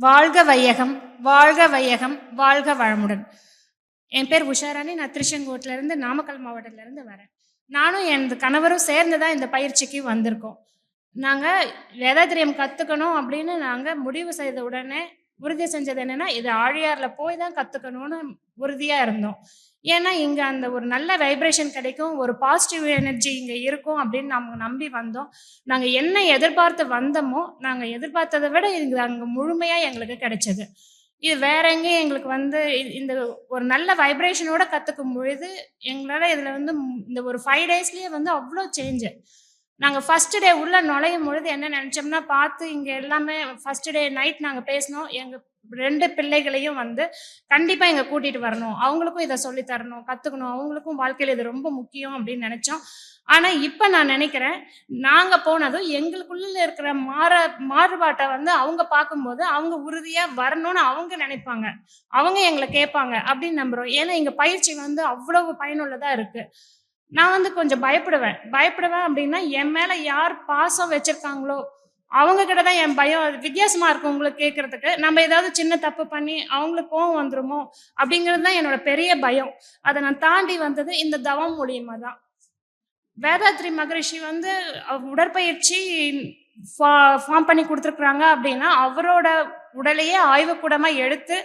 வாழ்க வையகம் வாழ்க வையகம் வாழ்க வளமுடன். என் பேர் உஷாராணி. நான் திருச்செங்கோட்டிலேருந்து நாமக்கல் மாவட்டத்திலேருந்து வரேன். நானும் எனது கணவரும் சேர்ந்து தான் இந்த பயிற்சிக்கு வந்திருக்கோம். நாங்கள் வேதாத்திரியம் கற்றுக்கணும் அப்படின்னு நாங்கள் முடிவு செய்த உடனே உறுதி செஞ்சது என்னன்னா இது ஆழியாரில் போய் தான் கற்றுக்கணும்னு உறுதியாக இருந்தோம். ஏன்னா இங்கே அந்த ஒரு நல்ல வைப்ரேஷன் கிடைக்கும் ஒரு பாசிட்டிவ் எனர்ஜி இங்கே இருக்கும் அப்படின்னு நம்ம நம்பி வந்தோம். நாங்கள் என்ன எதிர்பார்த்து வந்தோமோ நாங்கள் எதிர்பார்த்ததை விட இது அங்கே முழுமையாக எங்களுக்கு கிடைச்சது. இது வேற எங்கேயும் எங்களுக்கு வந்து இந்த ஒரு நல்ல வைப்ரேஷனோட கற்றுக்கும் பொழுது எங்களால் இதில் வந்து இந்த ஒரு ஃபைவ் டேஸ்லேயே வந்து அவ்வளோ சேஞ்சு நாங்கள் ஃபஸ்ட்டு டே உள்ள நுழையும் பொழுது என்ன நினச்சோம்னா பார்த்து இங்கே எல்லாமே ஃபஸ்ட்டு டே நைட் நாங்கள் பேசினோம். எங்கள் ரெண்டு பிள்ளைகளையும் வந்து கண்டிப்பாக எங்கள் கூட்டிகிட்டு வரணும். அவங்களுக்கும் இதை சொல்லி தரணும் கற்றுக்கணும் அவங்களுக்கும் வாழ்க்கையில் இது ரொம்ப முக்கியம் அப்படின்னு நினச்சோம். ஆனால் இப்போ நான் நினைக்கிறேன் நாங்கள் போனதும் எங்களுக்குள்ள இருக்கிற மாற மாறுபாட்டை வந்து அவங்க பார்க்கும்போது அவங்க உறுதியாக வரணும்னு அவங்க நினைப்பாங்க. அவங்க எங்களை கேட்பாங்க அப்படின்னு நம்புகிறோம் ஏன்னா எங்கள் பயிற்சி வந்து அவ்வளவு பயனுள்ளதாக இருக்குது நான் வந்து கொஞ்சம் பயப்படுவேன். பயப்படுவேன் அப்படின்னா என் மேலே யார் பாசம் வச்சிருக்காங்களோ அவங்க கிட்ட தான் என் பயம் வித்தியாசமா இருக்கும் உங்களுக்கு கேட்கறதுக்கு நம்ம ஏதாவது சின்ன தப்பு பண்ணி அவங்களுக்கு கோவம் வந்துருமோ அப்படிங்கிறது தான் என்னோட பெரிய பயம். அதை நான் தாண்டி வந்தது இந்த தவம் மூலியமா தான். வேதாத்ரி மகரிஷி வந்து உடற்பயிற்சி ஃபார்ம் பண்ணி கொடுத்துருக்குறாங்க அப்படின்னா அவரோட உடலையே ஆய்வுக்கூடமா எடுத்து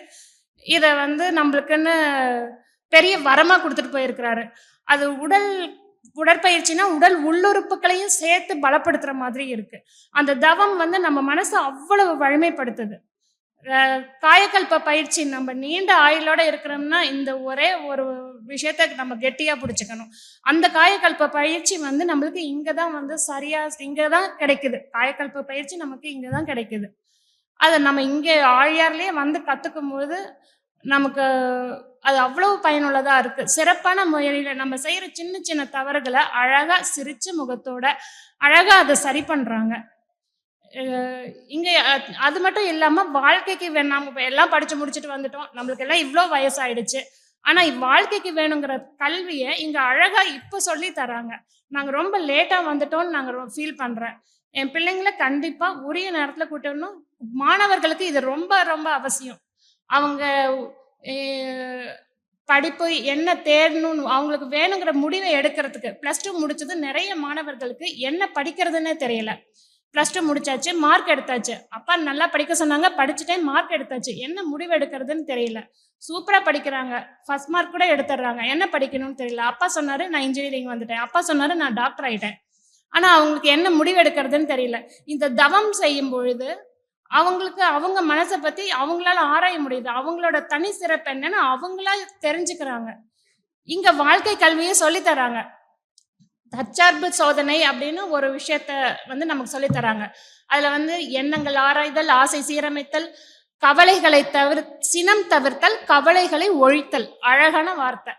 இதை வந்து நம்மளுக்குன்னு பெரிய வரமா கொடுத்துட்டு போயிருக்கிறாரு. அது உடல் உடற்பயிற்சினா உடல் உள்ளுறுப்புகளையும் சேர்த்து பலப்படுத்துற மாதிரி இருக்கு. அந்த தவம் வந்து நம்ம மனசை அவ்வளவு வலிமைப்படுத்துது. காயக்கல்ப பயிற்சி நம்ம நீண்ட ஆயுளோட இருக்கிறோம்னா இந்த ஒரே ஒரு விஷயத்த நம்ம கெட்டியா பிடிச்சிக்கணும். அந்த காயக்கல்ப பயிற்சி வந்து நம்மளுக்கு இங்கே தான் வந்து சரியா இங்கே தான் கிடைக்குது. காயக்கல்ப பயிற்சி நமக்கு இங்கே தான் கிடைக்குது. அதை நம்ம இங்கே ஆழியார்லேயே வந்து கற்றுக்கும் போது நமக்கு அது அவ்வளவு பயனுள்ளதாக இருக்குது சிறப்பான முறையில் நம்ம செய்கிற சின்ன சின்ன தவறுகளை அழகாக சிரிச்ச முகத்தோட அழகாக அதை சரி பண்ணுறாங்க இங்கே அது மட்டும் இல்லாமல் வாழ்க்கைக்கு வேணாம் இப்போ எல்லாம் படித்து முடிச்சுட்டு வந்துட்டோம். நம்மளுக்கு எல்லாம் இவ்வளோ வயசாயிடுச்சு. ஆனால் வாழ்க்கைக்கு வேணுங்கிற கல்வியை இங்கே அழகாக இப்போ சொல்லி தராங்க. நாங்கள் ரொம்ப லேட்டாக வந்துட்டோம்னு நாங்க ஃபீல் பண்ணுறேன் என் பிள்ளைங்களை கண்டிப்பாக உரிய நேரத்தில் கூட்டணும் மாணவர்களுக்கு இது ரொம்ப ரொம்ப அவசியம். அவங்க படிப்பு என்ன தேடணும்னு அவங்களுக்கு வேணுங்கிற முடிவை எடுக்கிறதுக்கு ப்ளஸ் டூ முடிச்சது நிறைய மாணவர்களுக்கு என்ன படிக்கிறதுன்னே தெரியல. ப்ளஸ் டூ முடிச்சாச்சு மார்க் எடுத்தாச்சு. அப்பா நல்லா படிக்க சொன்னாங்க படிச்சுட்டேன் மார்க் எடுத்தாச்சு. என்ன முடிவு எடுக்கிறதுன்னு தெரியல. சூப்பராக படிக்கிறாங்க. ஃபர்ஸ்ட் மார்க் கூட எடுத்துடுறாங்க. என்ன படிக்கணும்னு தெரியல. அப்பா சொன்னாரு நான் இன்ஜினியரிங் வந்துட்டேன். அப்பா சொன்னாரு நான் டாக்டர் ஆயிட்டேன். ஆனால் அவங்களுக்கு என்ன முடிவு எடுக்கிறதுன்னு தெரியல. இந்த தவம் செய்யும் பொழுது அவங்களுக்கு அவங்க மனசை பத்தி அவங்களால ஆராய முடியுது. அவங்களோட தனி சிறப்பு என்னன்னு அவங்களா தெரிஞ்சுக்கிறாங்க. இங்க வாழ்க்கை கல்வியை சொல்லித் தராங்க. தற்சார்பு சோதனை அப்படின்னு ஒரு விஷயத்த வந்து நமக்கு சொல்லித் தராங்க. அதுல வந்து எண்ணங்கள் ஆராய்தல் ஆசை சீரமைத்தல் கவலைகளை தவிர சினம் தவிர்த்தல் கவலைகளை ஒழித்தல். அழகான வார்த்தை.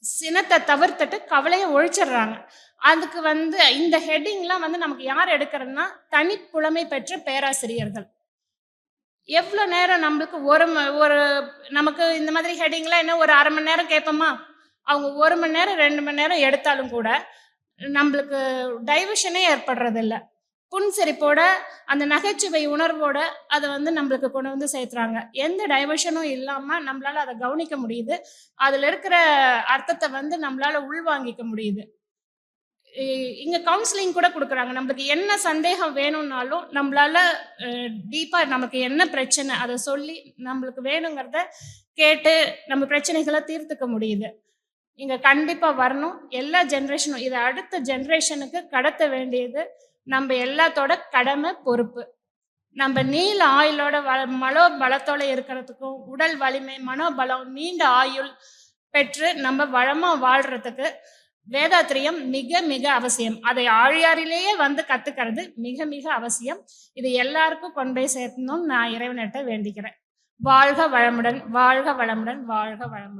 சினத்தை தவிர்த்துட்டு கவலையை ஒழிச்சிடுறாங்க. அதுக்கு வந்து இந்த ஹெட்டிங்லாம் வந்து நமக்கு யார் எடுக்கிறதுனா தனிப்புலமை பெற்ற பேராசிரியர்கள். எவ்வளோ நேரம் நம்மளுக்கு ஒரு ம- ஒரு நமக்கு இந்த மாதிரி ஹெட்டிங்லாம் என்ன ஒரு அரை மணி நேரம் கேட்போமா? அவங்க ஒரு மணி நேரம் ரெண்டு மணி நேரம் எடுத்தாலும் கூட நம்மளுக்கு டைவர்ஷனே ஏற்படுறதில்ல. புன்சரிப்போட அந்த நகைச்சுவை உணர்வோட அதை வந்து நம்மளுக்கு கொண்டு வந்து சேர்த்துறாங்க. எந்த டைவர்ஷனும் இல்லாமல் நம்மளால அதை கவனிக்க முடியுது. அதில் இருக்கிற அர்த்தத்தை வந்து நம்மளால உள்வாங்கிக்க முடியுது. இங்க கவுன்சிலிங் கூட கொடுக்குறாங்க. நம்மளுக்கு என்ன சந்தேகம் வேணும்னாலும் நம்மளால டீப்பா நமக்கு என்ன பிரச்சனை அதை சொல்லி நம்மளுக்கு வேணுங்கிறத கேட்டு நம்ம பிரச்சனைகளை தீர்த்துக்க முடியுது. இங்க கண்டிப்பா வரணும். எல்லா ஜென்ரேஷனும் இதை அடுத்த ஜென்ரேஷனுக்கு கடத்த வேண்டியது நம்ம எல்லாத்தோட கடமை பொறுப்பு. நம்ம நீல ஆயுளோட வள மனோ பலத்தோட இருக்கிறதுக்கும் உடல் வலிமை மனோபலம் நீண்ட ஆயுள் பெற்று நம்ம வளமா வாழ்றதுக்கு வேதாத்திரியம் மிக மிக அவசியம். அதை ஆழியாரிலேயே வந்து கத்துக்கிறது மிக மிக அவசியம். இது எல்லாருக்கும் கொண்டு போய் சேர்க்கணும்னு நான் இறைவனிட்ட வேண்டிக்கிறேன். வாழ்க வளமுடன் வாழ்க வளமுடன் வாழ்க வளமுடன்.